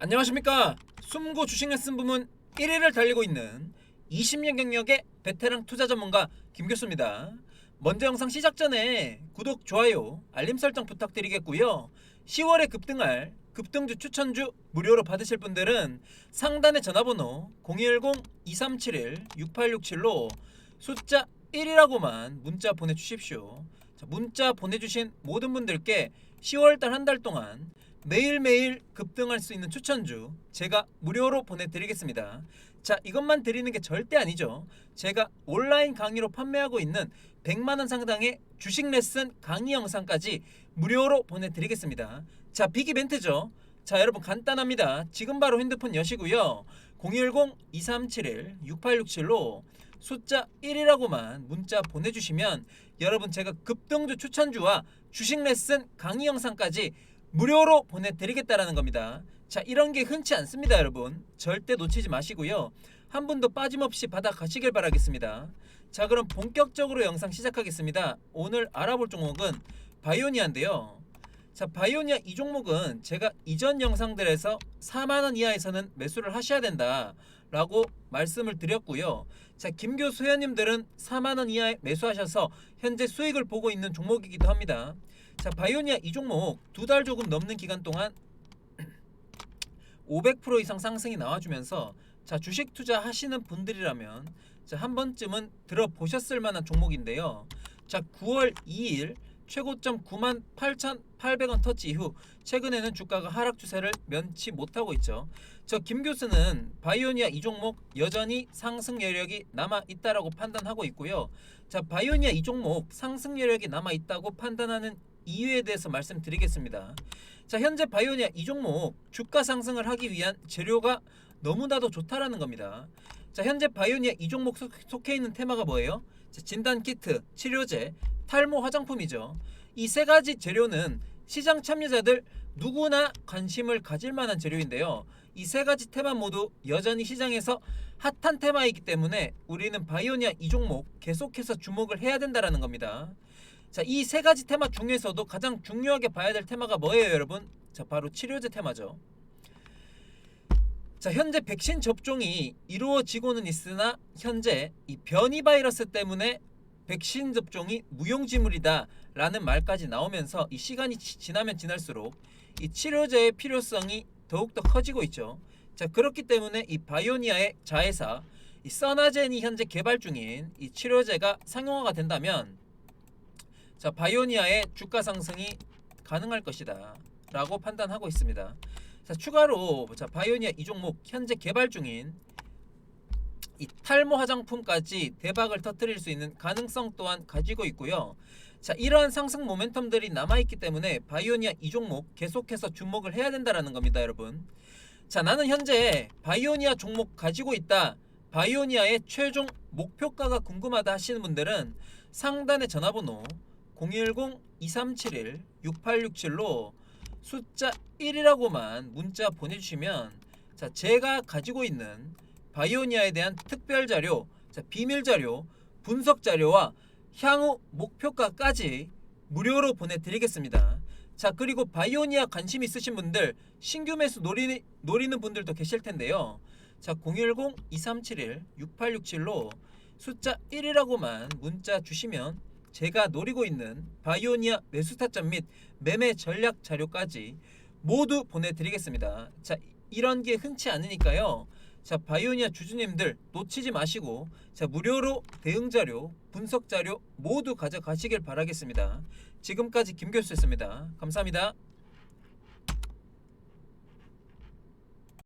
안녕하십니까. 숨고 주식 레슨 부문 1위를 달리고 있는 20년 경력의 베테랑 투자 전문가 김 교수입니다. 먼저 영상 시작 전에 구독, 좋아요, 알림 설정 부탁드리겠고요. 10월에 급등할 급등주 추천주 무료로 받으실 분들은 상단의 전화번호 010-2371-6867로 숫자 1이라고만 문자 보내주십시오. 자, 문자 보내주신 모든 분들께 10월달 한 달 동안 매일매일 급등할 수 있는 추천주 제가 무료로 보내드리겠습니다. 자 이것만 드리는 게 절대 아니죠. 제가 온라인 강의로 판매하고 있는 100만원 상당의 주식 레슨 강의 영상까지 무료로 보내드리겠습니다. 자 빅 이벤트죠. 자 여러분 간단합니다. 지금 바로 핸드폰 여시고요. 010-2371-6867로 숫자 1이라고만 문자 보내주시면 여러분 제가 급등주 추천주와 주식 레슨 강의 영상까지 무료로 보내드리겠다라는 겁니다. 자 이런 게 흔치 않습니다 여러분. 절대 놓치지 마시고요. 한 분도 빠짐없이 받아 가시길 바라겠습니다. 자 그럼 본격적으로 영상 시작하겠습니다. 오늘 알아볼 종목은 바이오니아인데요. 자 바이오니아 이 종목은 제가 이전 영상들에서 4만원 이하에서는 매수를 하셔야 된다 라고 말씀을 드렸고요. 자 김교수 회원님들은 4만원 이하에 매수하셔서 현재 수익을 보고 있는 종목이기도 합니다 자 바이오니아 이 종목 두 달 조금 넘는 기간 동안 500% 이상 상승이 나와주면서 자 주식 투자 하시는 분들이라면 자한 번쯤은 들어보셨을 만한 종목인데요. 자 9월 2일 최고점 98,800원 터치 이후 최근에는 주가가 하락 추세를 면치 못하고 있죠. 저 김 교수는 바이오니아 이 종목 여전히 상승 여력이 남아 있다라고 판단하고 있고요. 자 바이오니아 이 종목 상승 여력이 남아 있다고 판단하는 이유에 대해서 말씀드리겠습니다. 자 현재 바이오니아 이 종목 주가 상승을 하기 위한 재료가 너무나도 좋다라는 겁니다. 자 현재 바이오니아 이 종목 속- 속해 있는 테마가 뭐예요? 자, 진단 키트, 치료제, 탈모 화장품이죠. 이 세 가지 재료는 시장 참여자들 누구나 관심을 가질 만한 재료인데요. 이 세 가지 테마 모두 여전히 시장에서 핫한 테마이기 때문에 우리는 바이오니아 이 종목 계속해서 주목을 해야 된다라는 겁니다. 자, 이 세 가지 테마 중에서도 가장 중요하게 봐야 될 테마가 뭐예요, 여러분? 자, 바로 치료제 테마죠. 자, 현재 백신 접종이 이루어지고는 있으나 현재 이 변이 바이러스 때문에 백신 접종이 무용지물이다라는 말까지 나오면서 이 시간이 지- 지나면 지날수록 이 치료제의 필요성이 더욱더 커지고 있죠. 자, 그렇기 때문에 이 바이오니아의 자회사 이 써나젠이 현재 개발 중인 이 치료제가 상용화가 된다면 자 바이오니아의 주가 상승이 가능할 것이다 라고 판단하고 있습니다. 자 추가로 자 바이오니아 이 종목 현재 개발 중인 이 탈모 화장품까지 대박을 터뜨릴 수 있는 가능성 또한 가지고 있고요. 자 이러한 상승 모멘텀들이 남아 있기 때문에 바이오니아 이 종목 계속해서 주목을 해야 된다라는 겁니다, 여러분. 자 나는 현재 바이오니아 종목 가지고 있다. 바이오니아의 최종 목표가가 궁금하다 하시는 분들은 상단의 전화번호 010-2371-6867로 숫자 1이라고만 문자 보내주시면 자 제가 가지고 있는 바이오니아에 대한 특별 자료, 자 비밀 자료, 분석 자료와 향후 목표가까지 무료로 보내드리겠습니다. 자 그리고 바이오니아 관심 있으신 분들 신규 매수 노리, 노리는 분들도 계실 텐데요. 자 010-2371-6867로 숫자 1이라고만 문자 주시면 제가 노리고 있는 바이오니아 매수 타점 및 매매 전략 자료까지 모두 보내드리겠습니다. 자 이런 게 흔치 않으니까요. 자 바이오니아 주주님들 놓치지 마시고 자 무료로 대응 자료, 분석 자료 모두 가져가시길 바라겠습니다. 지금까지 김 교수였습니다. 감사합니다.